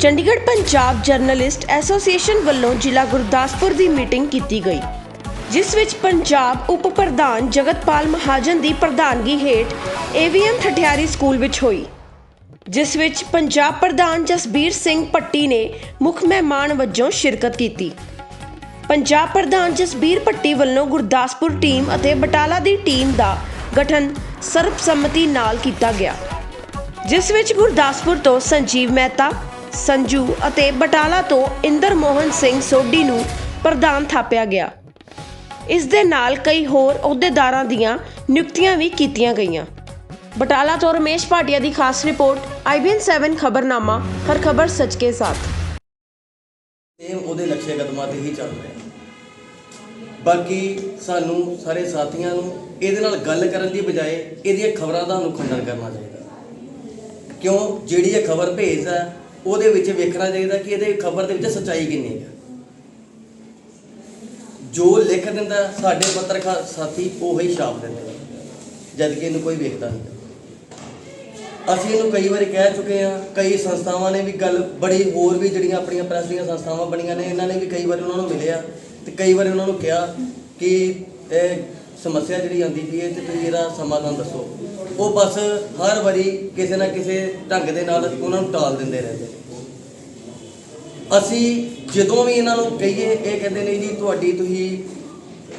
Chandigarh Punjab journalist association ਵੱਲੋਂ ਜ਼ਿਲ੍ਹਾ ਗੁਰਦਾਸਪੁਰ ਦੀ meeting ਕੀਤੀ ਗਈ, ਜਿਸ ਵਿੱਚ ਪੰਜਾਬ ਉਪ ਪ੍ਰਧਾਨ ਜਗਤਪਾਲ ਮਹਾਜਨ ਦੀ ਪ੍ਰਧਾਨਗੀ ਹੇਠ ਏਵੀਐਮ ਠਠਿਆਰੀ ਸਕੂਲ ਵਿੱਚ ਹੋਈ, ਜਿਸ ਵਿੱਚ ਪੰਜਾਬ ਪ੍ਰਧਾਨ ਜਸਬੀਰ ਸਿੰਘ ਪੱਟੀ ਨੇ ਮੁੱਖ ਮਹਿਮਾਨ ਵਜੋਂ ਸ਼ਿਰਕਤ ਕੀਤੀ। ਪੰਜਾਬ ਪ੍ਰਧਾਨ ਜਸਬੀਰ ਪੱਟੀ ਵੱਲੋਂ ਗੁਰਦਾਸਪੁਰ ਟੀਮ ਅਤੇ ਬਟਾਲਾ ਦੀ ਟੀਮ ਦਾ ਗਠਨ ਸਰਬਸੰਮਤੀ ਨਾਲ ਕੀਤਾ ਗਿਆ, ਜਿਸ ਵਿੱਚ ਗੁਰਦਾਸਪੁਰ ਤੋਂ ਸੰਜੀਵ ਮਹਿਤਾ ਸੰਜੂ ਅਤੇ ਬਟਾਲਾ ਤੋਂ ਇੰਦਰ ਮੋਹਨ ਸਿੰਘ ਸੋਢੀ ਨੂੰ ਪ੍ਰਧਾਨ ਥਾਪਿਆ ਗਿਆ। ਇਸ ਦੇ ਨਾਲ ਕਈ ਹੋਰ ਅਹੁਦੇਦਾਰਾਂ ਦੀਆਂ ਨਿਯੁਕਤੀਆਂ ਵੀ ਕੀਤੀਆਂ ਗਈਆਂ। ਬਟਾਲਾ ਤੋਂ ਰਮੇਸ਼ ਭਾਟੀਆ ਦੀ ਖਾਸ ਰਿਪੋਰਟ ਆਈਬੀਐਨ 7 ਖਬਰਨਾਮਾ, ਹਰ ਖਬਰ ਸੱਚ ਕੇ ਸਾਥ। ਇਹ ਉਹਦੇ ਨਕਸ਼ੇ ਕਦਮਾਂ ਤੇ ਹੀ ਚੱਲ ਰਿਹਾ। ਬਾਕੀ ਸਾਨੂੰ ਸਾਰੇ ਸਾਥੀਆਂ ਨੂੰ ਇਹਦੇ ਨਾਲ ਗੱਲ ਕਰਨ ਦੀ ਬਜਾਏ ਇਹਦੀਆਂ ਖਬਰਾਂ ਦਾ ਨੂੰ ਖੰਡਨ ਕਰਨਾ ਚਾਹੀਦਾ। ਕਿਉਂ? ਜਿਹੜੀ ਇਹ ਖਬਰ ਭੇਜਦਾ ਉਹਦੇ ਵਿੱਚ ਵੇਖਣਾ ਚਾਹੀਦਾ ਕਿ ਇਹਦੇ ਖਬਰ ਦੇ ਵਿੱਚ ਸੱਚਾਈ ਕਿੰਨੀ ਹੈ। ਜੋ ਲਿਖ ਦਿੰਦਾ, ਸਾਡੇ ਪੱਤਰਕਾਰ ਸਾਥੀ ਉਹੀ ਛਾਪ ਦਿੰਦੇ ਜਦ ਕਿ ਇਹਨੂੰ ਕੋਈ ਵੇਖਦਾ ਨਹੀਂ। ਅਸੀਂ ਇਹਨੂੰ ਕਈ ਵਾਰੀ ਕਹਿ ਚੁੱਕੇ ਹਾਂ, ਕਈ ਸੰਸਥਾਵਾਂ ਨੇ ਵੀ ਗੱਲ ਬੜੀ ਹੋਰ ਵੀ ਜਿਹੜੀਆਂ ਆਪਣੀਆਂ ਪ੍ਰੈਸ ਦੀਆਂ ਸੰਸਥਾਵਾਂ ਬਣੀਆਂ ਨੇ, ਇਹਨਾਂ ਨੇ ਵੀ ਕਈ ਵਾਰੀ ਉਹਨਾਂ ਨੂੰ ਮਿਲਿਆ ਤੇ ਕਈ ਵਾਰੀ ਉਹਨਾਂ ਨੂੰ ਕਿਹਾ ਕਿ ਇਹ ਸਮੱਸਿਆ ਜਿਹੜੀ ਆਉਂਦੀ ਪਈ ਹੈ ਤੇ ਤੁਸੀਂ ਇਹਦਾ ਸਮਾਧਾਨ ਦੱਸੋ। ਉਹ ਬਸ ਹਰ ਵਾਰੀ ਕਿਸੇ ਨਾ ਕਿਸੇ ਢੰਗ ਦੇ ਨਾਲ ਉਹਨਾਂ ਨੂੰ ਟਾਲ ਦਿੰਦੇ ਰਹਿੰਦੇ। ਅਸੀਂ ਜਦੋਂ ਵੀ ਇਹਨਾਂ ਨੂੰ ਕਹੀਏ, ਇਹ ਕਹਿੰਦੇ ਨੇ ਜੀ, ਤੁਹਾਡੀ ਤੁਸੀਂ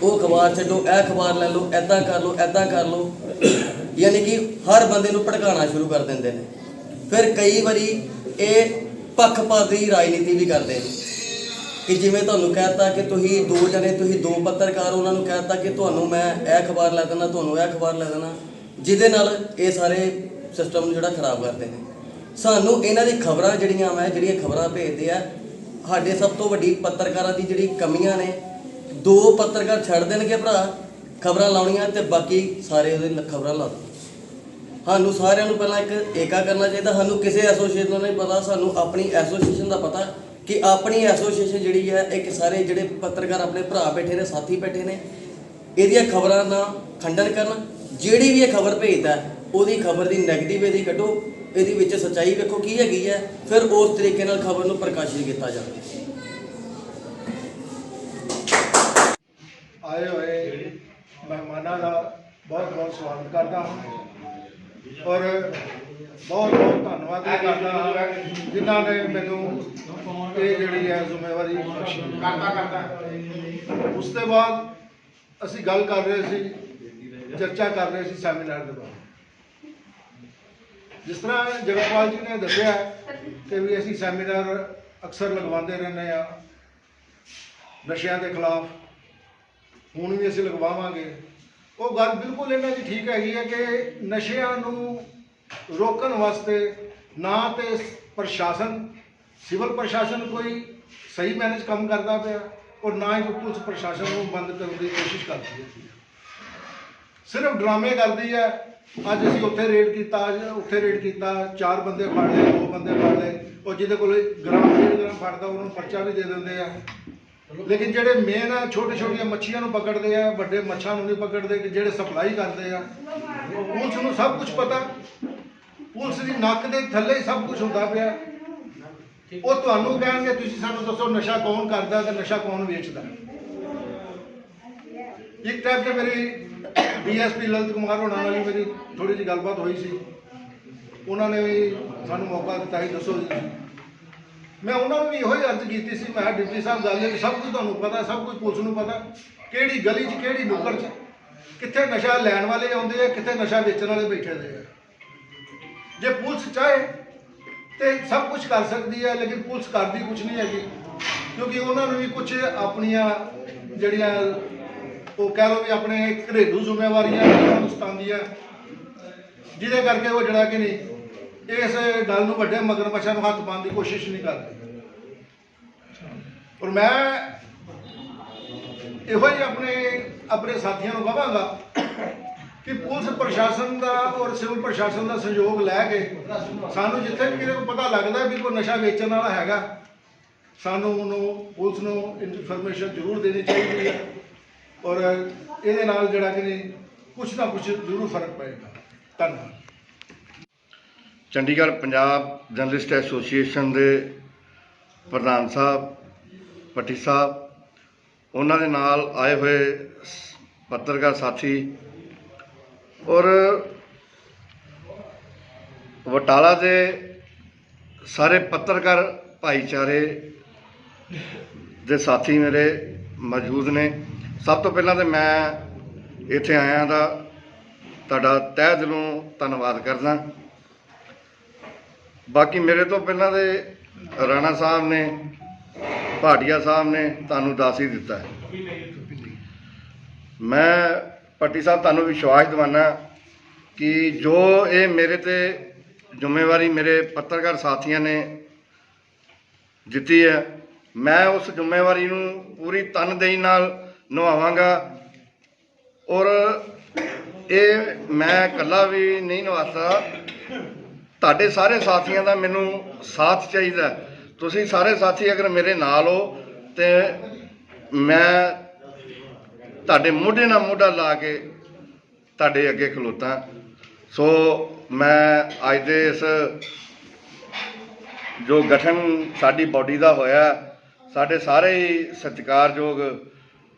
ਉਹ ਅਖਬਾਰ ਛੱਡੋ, ਇਹ ਅਖਬਾਰ ਲੈ ਲਓ ਐਦਾਂ ਕਰ ਲਓ ਐਦਾਂ ਕਰ ਲਓ। ਯਾਨੀ ਕਿ ਹਰ ਬੰਦੇ ਨੂੰ ਭੜਕਾਉਣਾ ਸ਼ੁਰੂ ਕਰ ਦਿੰਦੇ ਨੇ। ਫਿਰ ਕਈ ਵਾਰੀ ਇਹ ਪੱਖਪਾਤੀ ਰਾਜਨੀਤੀ ਵੀ ਕਰਦੇ ਨੇ। ਕਿ ਜਿਵੇਂ ਤੁਹਾਨੂੰ ਕਹਿਤਾ ਕਿ ਤੁਸੀਂ ਦੋ ਜਣੇ, ਤੁਸੀਂ ਦੋ ਪੱਤਰਕਾਰ, ਉਹਨਾਂ ਨੂੰ ਕਹਿਤਾ ਕਿ ਤੁਹਾਨੂੰ ਮੈਂ ਇਹ ਅਖਬਾਰ ਲੈ ਦੇਣਾ ਤੁਹਾਨੂੰ ਇਹ ਅਖਬਾਰ ਲੈ ਦੇਣਾ ਜਿਹਦੇ ਨਾਲ ਇਹ ਸਾਰੇ ਸਿਸਟਮ ਜਿਹੜਾ ਖਰਾਬ ਕਰਦੇ ਨੇ। ਸਾਨੂੰ ਇਹਨਾਂ ਦੀ ਖਬਰਾਂ ਜਿਹੜੀਆਂ ਮੈਂ, ਜਿਹੜੀਆਂ ਖਬਰਾਂ ਭੇਜਦੇ ਆ, ਸਾਡੇ ਸਭ ਤੋਂ ਵੱਡੀ ਪੱਤਰਕਾਰਾਂ ਦੀ ਜਿਹੜੀ ਕਮੀਆਂ ਨੇ, ਦੋ ਪੱਤਰਕਾਰ ਛੱਡ ਦੇਣਗੇ ਭਰਾ, ਖਬਰਾਂ ਲਾਉਣੀਆਂ ਤੇ ਬਾਕੀ ਸਾਰੇ ਉਹਦੇ ਖਬਰਾਂ ਲਾ ਦੋ ਸਾਨੂੰ ਸਾਰਿਆਂ ਨੂੰ ਪਹਿਲਾਂ ਇੱਕ ਏਕਾ ਕਰਨਾ ਚਾਹੀਦਾ, ਸਾਨੂੰ ਕਿਸੇ ਐਸੋਸੀਏਸ਼ਨ ਦਾ ਨਹੀਂ ਪਤਾ, ਸਾਨੂੰ ਆਪਣੀ ਐਸੋਸੀਏਸ਼ਨ ਦਾ ਪਤਾ ਕਿ ਆਪਣੀ ਐਸੋਸੀਏਸ਼ਨ ਜਿਹੜੀ ਹੈ, ਇੱਕ ਸਾਰੇ ਜਿਹੜੇ ਪੱਤਰਕਾਰ ਆਪਣੇ ਭਰਾ ਬੈਠੇ ਨੇ, ਸਾਥੀ ਬੈਠੇ ਨੇ, ਇਹਦੀਆਂ ਖਬਰਾਂ ਦਾ ਖੰਡਨ ਕਰਨ, ਜਿਹੜੀ ਵੀ ਇਹ ਖਬਰ ਭੇਜਦਾ, ਉਹਦੀ ਖਬਰ ਦੀ 네ਗੇਟਿਵ ਇਹਦੀ ਕੱਢੋ ਇਹਦੇ ਵਿੱਚ ਸੱਚਾਈ ਵੇਖੋ ਕੀ ਹੈਗੀ ਹੈ ਫਿਰ ਉਸ ਤਰੀਕੇ ਨਾਲ ਖਬਰ ਨੂੰ ਪ੍ਰਕਾਸ਼ਿਤ ਕੀਤਾ ਜਾਵੇ। ਆਏ ਹੋਏ ਮਹਿਮਾਨਾਂ ਦਾ ਬਹੁਤ ਬਹੁਤ ਸਵਾਗਤ ਕਰਦਾ ਹਾਂ। ਔਰ ਬਹੁਤ ਬਹੁਤ ਧੰਨਵਾਦ ਕਰਦਾ ਹਾਂ ਜਿਨ੍ਹਾਂ ਨੇ ਮੈਨੂੰ ਇਹ ਜਿਹੜੀ ਹੈ ਜ਼ਿੰਮੇਵਾਰੀ ਬਖਸ਼ੀ ਕਰਦਾ ਕਰਦਾ ਉਸ ਤੋਂ ਬਾਅਦ ਅਸੀਂ ਗੱਲ ਕਰ ਰਹੇ ਸੀ ਚਰਚਾ ਕਰ ਰਹੇ ਸੀ ਸੈਮੀਨਾਰ ਦੇ ਬਾਰੇ। ਜਿਸ ਤਰ੍ਹਾਂ ਜਗਤਪਾਲ ਜੀ ਨੇ ਦੱਸਿਆ ਕਿ ਵੀ ਅਸੀਂ ਸੈਮੀਨਾਰ ਅਕਸਰ ਲਗਵਾਉਂਦੇ ਰਹਿੰਦੇ ਆ ਨਸ਼ਿਆਂ ਦੇ ਖਿਲਾਫ। ਹੁਣ ਵੀ ਅਸੀਂ ਲਗਵਾਵਾਂਗੇ। ਉਹ ਗੱਲ ਬਿਲਕੁਲ ਇਹਨਾਂ ਦੀ ਠੀਕ ਹੈਗੀ ਹੈ ਕਿ ਨਸ਼ਿਆਂ ਨੂੰ ਰੋਕਣ ਵਾਸਤੇ ਨਾ ਤੇ ਪ੍ਰਸ਼ਾਸਨ, ਸਿਵਲ ਪ੍ਰਸ਼ਾਸਨ ਕੋਈ ਸਹੀ ਮੈਨੇਜ ਕੰਮ ਕਰਦਾ ਪਿਆ, ਔਰ ਨਾ ਹੀ ਕੋਈ ਪੁਲਿਸ ਪ੍ਰਸ਼ਾਸਨ ਨੂੰ ਬੰਦ ਕਰਨ ਦੀ ਕੋਸ਼ਿਸ਼ ਕਰਦੀ ਹੈ। ਸਿਰਫ ਡਰਾਮੇ ਕਰਦੀ ਹੈ। ਅੱਜ ਅਸੀਂ ਉੱਥੇ ਰੇਡ ਕੀਤਾ, ਅੱਜ ਉੱਥੇ ਰੇਡ ਕੀਤਾ, ਚਾਰ ਬੰਦੇ ਫੜ ਲਏ, ਦੋ ਬੰਦੇ ਫੜ ਲਏ। ਉਹ ਜਿਹਦੇ ਕੋਲ ਗ੍ਰਾਮ ਡੇਢ ਗ੍ਰਾਮ ਫੜਦਾ, ਉਹਨੂੰ ਪਰਚਾ ਵੀ ਦੇ ਦਿੰਦੇ ਆ। ਲੇਕਿਨ ਜਿਹੜੇ ਮੇਨ ਆ ਛੋਟੇ ਛੋਟੀਆਂ ਮੱਛੀਆਂ ਨੂੰ ਪਕੜਦੇ ਆ, ਵੱਡੇ ਮੱਛਾਂ ਨੂੰ ਨਹੀਂ ਪਕੜਦੇ, ਕਿ ਜਿਹੜੇ ਸਪਲਾਈ ਕਰਦੇ ਆ। ਪੁਲਿਸ ਨੂੰ ਸਭ ਕੁਝ ਪਤਾ। ਪੁਲਿਸ ਦੀ ਨੱਕ ਦੇ ਥੱਲੇ ਹੀ ਸਭ ਕੁਝ ਹੁੰਦਾ ਪਿਆ। ਉਹ ਤੁਹਾਨੂੰ ਕਹਿਣਗੇ, ਤੁਸੀਂ ਸਾਨੂੰ ਦੱਸੋ ਨਸ਼ਾ ਕੌਣ ਕਰਦਾ ਤੇ ਨਸ਼ਾ ਕੌਣ ਵੇਚਦਾ। ਇੱਕ ਟਾਈਮ ਤੇ ਮੇਰੀ ਡੀਐਸਪੀ ਲਲਿਤ ਕੁਮਾਰ ਹੋਣਾ ਨਾਲ ਵੀ ਮੇਰੀ ਥੋੜੀ ਜਿਹੀ ਗੱਲਬਾਤ ਹੋਈ ਸੀ। ਉਹਨਾਂ ਨੇ ਵੀ ਸਾਨੂੰ ਮੌਕਾ ਦਿੱਤਾ ਸੀ, ਦੱਸੋ ਜੀ। ਮੈਂ ਉਹਨਾਂ ਨੂੰ ਵੀ ਇਹੋ ਹੀ ਅਰਜ਼ ਕੀਤੀ ਸੀ, ਮੈਂ ਕਿਹਾ ਡਿਪਟੀ ਸਾਹਿਬ, ਗੱਲ ਹੈ ਸਭ ਕੁਝ ਤੁਹਾਨੂੰ ਪਤਾ, ਸਭ ਕੁਝ ਪੁਲਿਸ ਨੂੰ ਪਤਾ, ਕਿਹੜੀ ਗਲੀ 'ਚ, ਕਿਹੜੀ ਨੁੱਕਰ 'ਚ, ਕਿੱਥੇ ਨਸ਼ਾ ਲੈਣ ਵਾਲੇ ਆਉਂਦੇ ਆ, ਕਿੱਥੇ ਨਸ਼ਾ ਵੇਚਣ ਵਾਲੇ ਬੈਠੇ ਦੇ ਆ। ਜੇ ਪੁਲਿਸ ਚਾਹੇ ਤੇ ਸਭ ਕੁਝ ਕਰ ਸਕਦੀ ਹੈ, ਲੇਕਿਨ ਪੁਲਿਸ ਕਰਦੀ ਕੁਝ ਨਹੀਂ ਹੈਗੀ, ਕਿਉਂਕਿ ਉਹਨਾਂ ਨੂੰ ਵੀ ਕੁਝ ਆਪਣੀਆਂ ਜਿਹੜੀਆਂ ਉਹ ਕਹਿ ਲਓ ਵੀ ਆਪਣੇ ਘਰੇਲੂ ਜ਼ਿੰਮੇਵਾਰੀਆਂ ਉਹਨਾਂ ਨੂੰ ਸਤਾਉਂਦੀਆਂ ਜਿਹਦੇ ਕਰਕੇ ਉਹ ਜਿਹੜਾ ਕਿ ਨਹੀਂ, ਇਸ ਗੱਲ ਨੂੰ ਵੱਡੇ ਮਗਰਮੱਛਾਂ ਨੂੰ ਹੱਥ ਪਾਉਣ ਦੀ ਕੋਸ਼ਿਸ਼ ਨਹੀਂ ਕਰਦੇ ਔਰ ਮੈਂ ਇਹੋ ਹੀ ਆਪਣੇ ਆਪਣੇ ਸਾਥੀਆਂ ਨੂੰ ਕਹਾਂਗਾ ਕਿ ਪੁਲਿਸ ਪ੍ਰਸ਼ਾਸਨ ਦਾ ਔਰ ਸਿਵਲ ਪ੍ਰਸ਼ਾਸਨ ਦਾ ਸਹਿਯੋਗ ਲੈ ਕੇ ਸਾਨੂੰ ਜਿੱਥੇ ਵੀ ਕਿਤੇ ਪਤਾ ਲੱਗਦਾ ਵੀ ਕੋਈ ਨਸ਼ਾ ਵੇਚਣ ਵਾਲਾ ਹੈਗਾ, ਸਾਨੂੰ ਉਹਨੂੰ, ਪੁਲਿਸ ਨੂੰ ਇਨਫੋਰਮੇਸ਼ਨ ਜ਼ਰੂਰ ਦੇਣੀ ਚਾਹੀਦੀ ਹੈ। ਔਰ ਇਹਦੇ ਨਾਲ ਜਿਹੜਾ ਕਿ ਨਹੀਂ, ਕੁਛ ਨਾ ਕੁਛ ਜ਼ਰੂਰ ਫ਼ਰਕ ਪਏਗਾ। ਧੰਨਵਾਦ। ਚੰਡੀਗੜ੍ਹ ਪੰਜਾਬ ਜਰਨਲਿਸਟ ਐਸੋਸੀਏਸ਼ਨ ਦੇ ਪ੍ਰਧਾਨ ਸਾਹਿਬ, ਪੱਟੀ ਸਾਹਿਬ, ਉਹਨਾਂ ਦੇ ਨਾਲ ਆਏ ਹੋਏ ਪੱਤਰਕਾਰ ਸਾਥੀ ਔਰ ਵਟਾਲਾ ਦੇ ਸਾਰੇ ਪੱਤਰਕਾਰ ਭਾਈਚਾਰੇ ਦੇ ਸਾਥੀ ਮੇਰੇ ਮੌਜੂਦ ਨੇ। ਸਭ ਤੋਂ ਪਹਿਲਾਂ ਤੇ ਮੈਂ ਇੱਥੇ ਆਇਆ ਦਾ ਤੁਹਾਡਾ ਤਹਿ ਦਿਲੋਂ ਧੰਨਵਾਦ ਕਰਦਾ। ਬਾਕੀ ਮੇਰੇ ਤੋਂ ਪਹਿਲਾਂ ਦੇ ਰਾਣਾ ਸਾਹਿਬ ਨੇ, ਭਾਟੀਆ ਸਾਹਿਬ ਨੇ ਤੁਹਾਨੂੰ ਦੱਸ ਹੀ ਦਿੱਤਾ। ਮੈਂ ਪੱਟੀ ਸਾਹਿਬ ਤੁਹਾਨੂੰ ਵਿਸ਼ਵਾਸ ਦਿਵਾਨਾ ਕਿ ਜੋ ਇਹ ਮੇਰੇ ਤੇ ਜ਼ਿੰਮੇਵਾਰੀ ਮੇਰੇ ਪੱਤਰਕਾਰ ਸਾਥੀਆਂ ਨੇ ਦਿੱਤੀ ਹੈ, ਮੈਂ ਉਸ ਜ਼ਿੰਮੇਵਾਰੀ ਨੂੰ ਪੂਰੀ ਤਨਦੇਹੀ ਨਾਲ ਨਿਭਾਵਾਂਗਾ ਔਰ ਇਹ ਮੈਂ ਇਕੱਲਾ ਵੀ ਨਹੀਂ ਨਿਭਾ ਤੁਹਾਡੇ ਸਾਰੇ ਸਾਥੀਆਂ ਦਾ ਮੈਨੂੰ ਸਾਥ ਚਾਹੀਦਾ ਤੁਸੀਂ ਸਾਰੇ ਸਾਥੀ ਅਗਰ ਮੇਰੇ ਨਾਲ ਹੋ, ਤੇ ਮੈਂ ਤੁਹਾਡੇ ਮੋਢੇ ਨਾਲ ਮੋਢਾ ਲਾ ਕੇ ਤੁਹਾਡੇ ਅੱਗੇ ਖਲੋਤਾ। ਸੋ ਮੈਂ ਅੱਜ ਦੇ ਇਸ ਜੋ ਗਠਨ ਸਾਡੀ ਬਾਡੀ ਦਾ ਹੋਇਆ, ਸਾਡੇ ਸਾਰੇ ਹੀ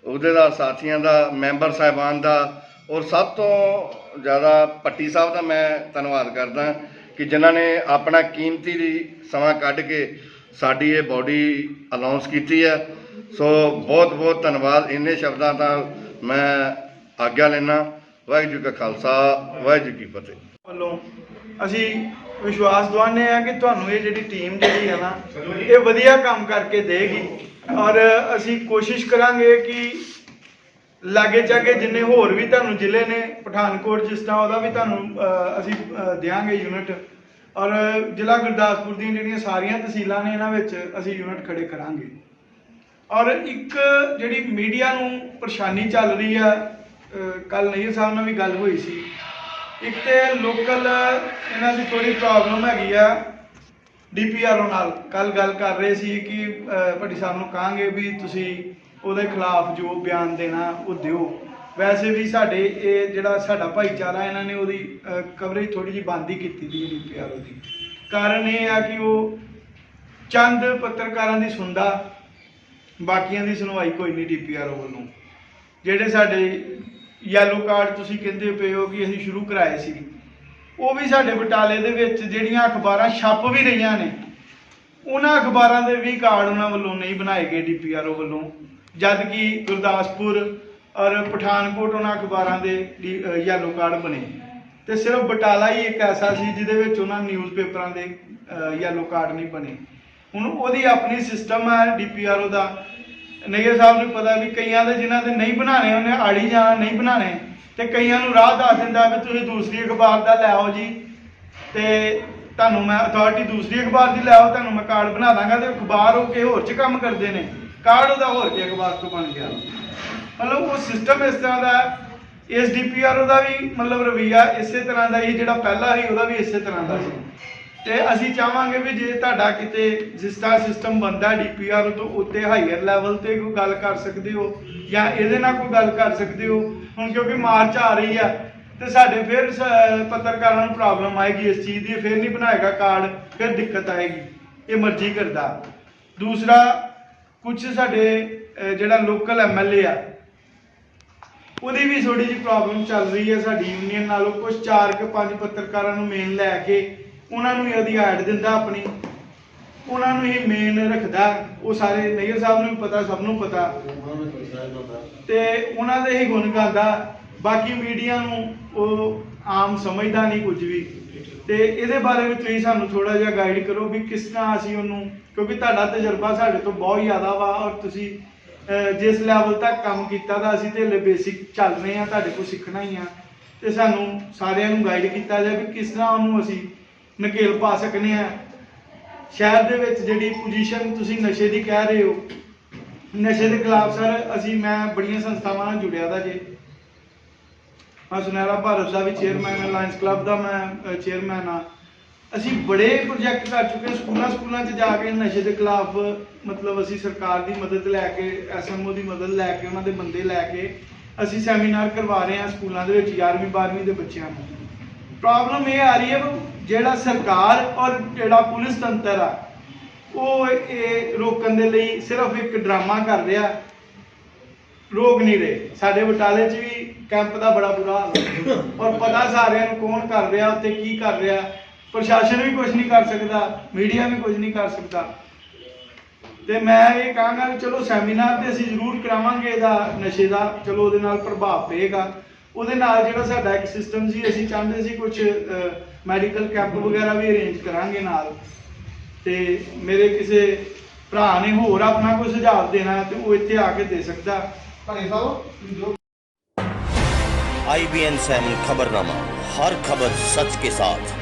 ਉਹਦੇ ਦਾ, ਸਾਥੀਆਂ ਦਾ, ਮੈਂਬਰ ਸਾਹਿਬਾਨ ਦਾ ਔਰ ਸਭ ਤੋਂ ਜ਼ਿਆਦਾ ਪੱਟੀ ਸਾਹਿਬ ਦਾ ਮੈਂ ਧੰਨਵਾਦ ਕਰਦਾ ਕਿ ਜਿਨ੍ਹਾਂ ਨੇ ਆਪਣਾ ਕੀਮਤੀ ਦੀ ਸਮਾਂ ਕੱਢ ਕੇ ਸਾਡੀ ਇਹ ਬਾਡੀ ਅਨਾਉਂਸ ਕੀਤੀ ਹੈ। ਸੋ ਬਹੁਤ ਬਹੁਤ ਧੰਨਵਾਦ। ਇੰਨੇ ਸ਼ਬਦਾਂ ਦਾ ਮੈਂ ਆਗਿਆ ਲੈਣਾ ਵਾਹਿਗੁਰੂ ਜੀ ਕਾ ਖਾਲਸਾ, ਵਾਹਿਗੁਰੂ ਜੀ ਕੀ ਫਤਿਹ। ਵੱਲੋਂ ਅਸੀਂ ਵਿਸ਼ਵਾਸ ਦਵਾਉਂਦੇ ਆ ਕਿ ਤੁਹਾਨੂੰ ਇਹ ਜਿਹੜੀ ਟੀਮ ਜਿਹੜੀ ਹੈ ਨਾ, ਇਹ ਵਧੀਆ ਕੰਮ ਕਰਕੇ ਦੇਗੀ। ਔਰ ਅਸੀਂ ਕੋਸ਼ਿਸ਼ ਕਰਾਂਗੇ ਕਿ ਲਾਗੇ ਚਾਗੇ ਜਿੰਨੇ ਹੋਰ ਵੀ ਤੁਹਾਨੂੰ ਜ਼ਿਲ੍ਹੇ ਨੇ ਪਠਾਨਕੋਟ ਜਿਸ ਤਰ੍ਹਾਂ ਉਹਦਾ ਵੀ ਤੁਹਾਨੂੰ ਅਸੀਂ ਅਹ, ਦਿਆਂਗੇ ਯੂਨਿਟ ਔਰ ਜ਼ਿਲ੍ਹਾ ਗੁਰਦਾਸਪੁਰ ਦੀਆਂ ਜਿਹੜੀਆਂ ਸਾਰੀਆਂ ਤਹਿਸੀਲਾਂ ਨੇ ਇਹਨਾਂ ਵਿੱਚ ਅਸੀਂ ਯੂਨਿਟ ਖੜੇ ਕਰਾਂਗੇ। ਔਰ ਇੱਕ ਜਿਹੜੀ ਮੀਡੀਆ ਨੂੰ ਪਰੇਸ਼ਾਨੀ ਚੱਲ ਰਹੀ ਆ ਕੱਲ ਨਈਰ ਸਾਹਿਬ ਨਾਲ ਵੀ ਗੱਲ ਹੋਈ ਸੀ। ਇੱਕ ਤੇ ਲੋਕਲ ਇਹਨਾਂ ਦੀ ਥੋੜੀ ਪ੍ਰੋਬਲਮ ਹੈਗੀ ਆ। ਡੀਪੀਆਰਓ ਨਾਲ ਕੱਲ ਗੱਲ ਕਰ ਰਹੇ ਸੀ ਕਿ ਅਹ, ਭੱਟੀ ਸਾਹਿਬ ਨੂੰ ਕਹਾਂਗੇ ਵੀ ਤੁਸੀਂ ਉਹਦੇ ਖਿਲਾਫ ਜੋ ਬਿਆਨ ਦੇਣਾ ਉਹ ਦਿਓ। ਵੈਸੇ ਵੀ ਸਾਡੇ ਇਹ ਜਿਹੜਾ ਸਾਡਾ ਭਾਈਚਾਰਾ ਇਹਨਾਂ ਨੇ ਉਹਦੀ ਕਵਰੇਜ ਥੋੜੀ ਜਿਹੀ ਬੰਦ ਹੀ ਕੀਤੀ ਦੀ ਡੀਪੀਆਰਓ ਦੀ ਕਾਰਨ ਇਹ ਆ ਕਿ ਉਹ ਚੰਦ ਪੱਤਰਕਾਰਾਂ ਦੀ ਸੁਣਦਾ ਬਾਕੀਆਂ ਦੀ ਸੁਣਵਾਈ ਕੋਈ ਨਹੀਂ ਡੀਪੀਆਰਓ ਵੱਲੋਂ ਜਿਹੜੇ ਸਾਡੇ ਯੈਲੋ ਕਾਰਡ ਤੁਸੀਂ ਕਹਿੰਦੇ ਪਏ ਹੋ ਕਿ ਅਸੀਂ ਸ਼ੁਰੂ ਕਰਾਏ ਸੀ। ਉਹ ਵੀ ਸਾਡੇ ਬਟਾਲੇ ਦੇ ਵਿੱਚ ਜਿਹੜੀਆਂ ਅਖਬਾਰਾਂ ਛਪ ਵੀ ਰਹੀਆਂ ਨੇ, ਉਹਨਾਂ ਅਖਬਾਰਾਂ ਦੇ ਵੀ ਕਾਰਡ ਉਹਨਾਂ ਵੱਲੋਂ ਨਹੀਂ ਬਣਾਏ ਗਏ ਡੀਪੀਆਰਓ ਵੱਲੋਂ। ਜਦ ਕਿ ਗੁਰਦਾਸਪੁਰ ਔਰ ਪਠਾਨਕੋਟ ਉਹਨਾਂ ਅਖਬਾਰਾਂ ਦੇ ਯੈਲੋ ਕਾਰਡ ਬਣੇ। ਤੇ ਸਿਰਫ ਬਟਾਲਾ ਹੀ ਇੱਕ ਐਸਾ ਸੀ ਜਿਹਦੇ ਵਿੱਚ ਉਹਨਾਂ ਨਿਊਜ਼ਪੇਪਰਾਂ ਦੇ ਯੈਲੋ ਕਾਰਡ ਨਹੀਂ ਬਣੇ। ਹੁਣ ਉਹਦੀ ਆਪਣੀ ਸਿਸਟਮ ਹੈ ਡੀਪੀਆਰਓ ਦਾ। ਨਈਰ ਸਾਹਿਬ ਨੂੰ ਪਤਾ ਵੀ ਕਈਆਂ ਦੇ ਜਿਨ੍ਹਾਂ ਦੇ ਨਹੀਂ ਬਣਾਣੇ ਉਹਨੇ ਆੜੀ ਜਾਣਾ, ਨਹੀਂ ਬਣਾਣੇ ਤੇ ਕਈਆਂ ਨੂੰ ਰਾਹ ਦੱਸ ਦਿੰਦਾ ਵੀ ਤੁਸੀਂ ਦੂਸਰੀ ਅਖਬਾਰ ਦਾ ਲੈ ਆਓ ਜੀ। ਤੇ ਤੁਹਾਨੂੰ ਮੈਂ ਅਥਾਰਟੀ ਦੂਸਰੀ ਅਖਬਾਰ ਦੀ ਲੈ ਆਓ, ਤੁਹਾਨੂੰ ਮੈਂ ਕਾਰਡ ਬਣਾ ਦਾਂਗਾ ਤੇ ਅਖਬਾਰ ਉਹ ਕੇ ਹੋਰ 'ਚ ਕੰਮ ਕਰਦੇ ਨੇ। ਕਾਰਡ ਉਹਦਾ ਹੋਰ ਕੇ ਅਖਬਾਰ ਤੋਂ ਬਣ ਗਿਆ। ਮਤਲਬ ਉਹ ਸਿਸਟਮ ਇਸ ਤਰ੍ਹਾਂ ਦਾ ਹੈ। ਇਸ ਡੀਪੀਆਰ ਦਾ ਵੀ ਮਤਲਬ ਰਵਈਆ ਇਸੇ ਤਰ੍ਹਾਂ ਦਾ ਹੀ, ਜਿਹੜਾ ਪਹਿਲਾ ਸੀ, ਉਹਦਾ ਵੀ ਇਸੇ ਤਰ੍ਹਾਂ ਦਾ ਸੀ। ਤੇ ਅਸੀਂ ਚਾਹਾਂਗੇ ਵੀ ਜੇ ਤੁਹਾਡਾ ਕਿਤੇ ਜਿਸ ਤਰ੍ਹਾਂ ਸਿਸਟਮ ਬੰਦਾ ਡੀਪੀਆਰ ਤੋਂ ਉੱਤੇ ਹਾਈਅਰ ਲੈਵਲ ਤੇ ਕੋਈ ਗੱਲ ਕਰ ਸਕਦੇ ਹੋ ਜਾਂ ਇਹਦੇ ਨਾਲ ਕੋਈ ਗੱਲ ਕਰ ਸਕਦੇ ਹੋ ਹੁਣ ਕਿਉਂਕਿ ਮਾਰਚ ਆ ਰਹੀ ਆ ਤੇ ਸਾਡੇ ਫਿਰ ਸ- ਪੱਤਰਕਾਰਾਂ ਨੂੰ ਪ੍ਰੋਬਲਮ ਆਏਗੀ ਇਸ ਚੀਜ਼ ਦੀ ਫਿਰ ਨਹੀਂ ਬਣਾਏਗਾ ਕਾਰਡ ਫਿਰ ਦਿੱਕਤ ਆਏਗੀ ਇਹ ਮਰਜ਼ੀ ਕਰਦਾ। ਦੂਸਰਾ ਕੁਝ ਸਾਡੇ ਅਹ, ਜਿਹੜਾ ਲੋਕਲ ਐਮਐਲਏ ਆ ਉਹਦੀ ਵੀ ਥੋੜੀ ਜਿਹੀ ਪ੍ਰੋਬਲਮ ਚੱਲ ਰਹੀ ਹੈ ਸਾਡੀ ਯੂਨੀਅਨ ਨਾਲ ਉਹ ਕੁਝ ਚਾਰ ਕੇ ਪੰਜ ਪੱਤਰਕਾਰਾਂ ਨੂੰ ਮੇਨ ਲੈ ਕੇ ਉਹਨਾਂ ਨੂੰ ਹੀ ਉਹਦੀ ਐਡ ਦਿੰਦਾ ਆਪਣੀ। ਉਹਨਾਂ ਨੂੰ ਹੀ ਮੇਨ ਰੱਖਦਾ, ਉਹ ਸਾਰੇ ਨਈਰ ਸਾਹਿਬ ਨੂੰ ਵੀ ਪਤਾ, ਸਭ ਨੂੰ ਪਤਾ। ਤੇ ਉਹਨਾਂ ਦੇ ਹੀ ਗੁਣ ਕਰਦਾ ਬਾਕੀ ਮੀਡੀਆ ਨੂੰ ਉਹ ਆਮ ਸਮਝਦਾ ਨਹੀਂ ਕੁਝ ਵੀ। ਤੇ ਇਹਦੇ ਬਾਰੇ ਵਿੱਚ ਤੁਸੀਂ ਸਾਨੂੰ ਥੋੜਾ ਜਿਹਾ ਗਾਈਡ ਕਰੋ ਵੀ ਕਿਸ ਤਰ੍ਹਾਂ ਅਸੀਂ ਉਹਨੂੰ, ਕਿਉਂਕਿ ਤੁਹਾਡਾ ਤਜਰਬਾ ਸਾਡੇ ਤੋਂ ਬਹੁਤ ਜ਼ਿਆਦਾ ਵਾ ਔਰ ਤੁਸੀਂ ਜਿਸ ਲੈਵਲ ਤੱਕ ਕੰਮ ਕੀਤਾ ਦਾ ਅਸੀਂ ਤੇ ਹਲੇ ਬੇਸਿਕ ਚੱਲ ਰਹੇ ਆ ਤੁਹਾਡੇ ਕੋਲ ਸਿੱਖਣਾ ਹੀ ਆ। ਤੇ ਸਾਨੂੰ ਸਾਰਿਆਂ ਨੂੰ ਗਾਈਡ ਕੀਤਾ ਜਾਵੇ ਵੀ ਕਿਸ ਤਰ੍ਹਾਂ ਉਹਨੂੰ ਅਸੀਂ ਨਕੇਲ ਪਾ ਸਕਨੇ ਆ। ਸ਼ਹਿਰ ਦੇ ਵਿੱਚ ਜਿਹੜੀ ਪੋਜੀਸ਼ਨ ਤੁਸੀਂ ਨਸ਼ੇ ਦੀ ਕਹਿ ਰਹੇ ਹੋ, ਨਸ਼ੇ ਦੇ ਖਿਲਾਫ ਸਰ ਅਸੀਂ, ਮੈਂ ਬੜੀਆਂ ਸੰਸਥਾਵਾਂ ਨਾਲ ਜੁੜਿਆ ਦਾ ਜੇ। ਮੈਂ ਸੁਨਹਿਰਾ ਭਾਰਤ ਦਾ ਵੀ ਚੇਅਰਮੈਨ ਹਾਂ ਲਾਇਨਸ ਕਲੱਬ ਦਾ ਮੈਂ ਚੇਅਰਮੈਨ ਹਾਂ। ਅਸੀਂ ਬੜੇ ਪ੍ਰੋਜੈਕਟ ਕਰ ਚੁੱਕੇ ਸਕੂਲਾਂ ਸਕੂਲਾਂ 'ਚ ਜਾ ਕੇ ਨਸ਼ੇ ਦੇ ਖਿਲਾਫ, ਮਤਲਬ ਅਸੀਂ ਸਰਕਾਰ ਦੀ ਮਦਦ ਲੈ ਕੇ ਐਸਐਮਓ ਦੀ ਮਦਦ ਲੈ ਕੇ, ਉਹਨਾਂ ਦੇ ਬੰਦੇ ਲੈ ਕੇ ਅਸੀਂ ਸੈਮੀਨਾਰ ਕਰਵਾ ਰਹੇ ਹਾਂ ਸਕੂਲਾਂ ਦੇ ਵਿੱਚ 11ਵੀਂ 12ਵੀਂ ਦੇ ਬੱਚਿਆਂ ਨੂੰ। ਪ੍ਰੋਬਲਮ ਇਹ ਆ ਰਹੀ ਹੈ ਜਿਹੜਾ ਸਰਕਾਰ ਔਰ ਜਿਹੜਾ ਪੁਲਿਸ ਤੰਤਰ ਆ, ਉਹ ਇਹ ਰੋਕਣ ਦੇ ਲਈ ਸਿਰਫ ਇੱਕ ਡਰਾਮਾ ਕਰ ਰਿਹਾ। ਰੋਕ ਨਹੀਂ ਰਹੇ। ਸਾਡੇ ਬਟਾਲੇ 'ਚ ਵੀ ਕੈਂਪ ਦਾ ਬੜਾ ਬੁਰਾ ਹਾਲ ਹੈ। ਔਰ ਪਤਾ ਸਾਰਿਆਂ ਨੂੰ ਕੌਣ ਕਰ ਰਿਹਾ ਉੱਤੇ ਕੀ ਕਰ ਰਿਹਾ। ਪ੍ਰਸ਼ਾਸਨ ਵੀ ਕੁਝ ਨਹੀਂ ਕਰ ਸਕਦਾ, ਮੀਡੀਆ ਵੀ ਕੁਝ ਨਹੀਂ ਕਰ ਸਕਦਾ। ਤੇ ਮੈਂ ਇਹ ਕਹਾਂਗਾ ਵੀ ਚਲੋ ਸੈਮੀਨਾਰ ਤੇ ਅਸੀਂ ਜ਼ਰੂਰ ਕਰਾਵਾਂਗੇ ਇਹਦਾ ਨਸ਼ੇ ਦਾ। ਚਲੋ ਉਹਦੇ ਨਾਲ ਪ੍ਰਭਾਵ ਪਏਗਾ। ਉਹਦੇ ਨਾਲ ਜਿਹੜਾ ਸਾਡਾ ਇੱਕ ਸਿਸਟਮ ਸੀ ਅਸੀਂ ਚਾਹੁੰਦੇ ਸੀ ਕੁਝ ਮੈਡੀਕਲ ਕੈਂਪ ਵਗੈਰਾ ਵੀ ਅਰੇਂਜ ਕਰਾਂਗੇ ਨਾਲ। ਤੇ ਮੇਰੇ ਕਿਸੇ ਭਰਾ ਨੇ ਹੋਰ ਆਪਣਾ ਕੋਈ ਸੁਝਾਅ ਦੇਣਾ ਤੇ ਉਹ ਇੱਥੇ ਆ ਕੇ ਦੇ ਸਕਦਾ। ਭਲੇ ਸਾਹਿਬ ਆਈਬੀਐਨ ਸੈਮ ਖਬਰਨਾਮਾ ਹਰ ਖਬਰ ਸੱਚ ਕੇ ਸਾਥ।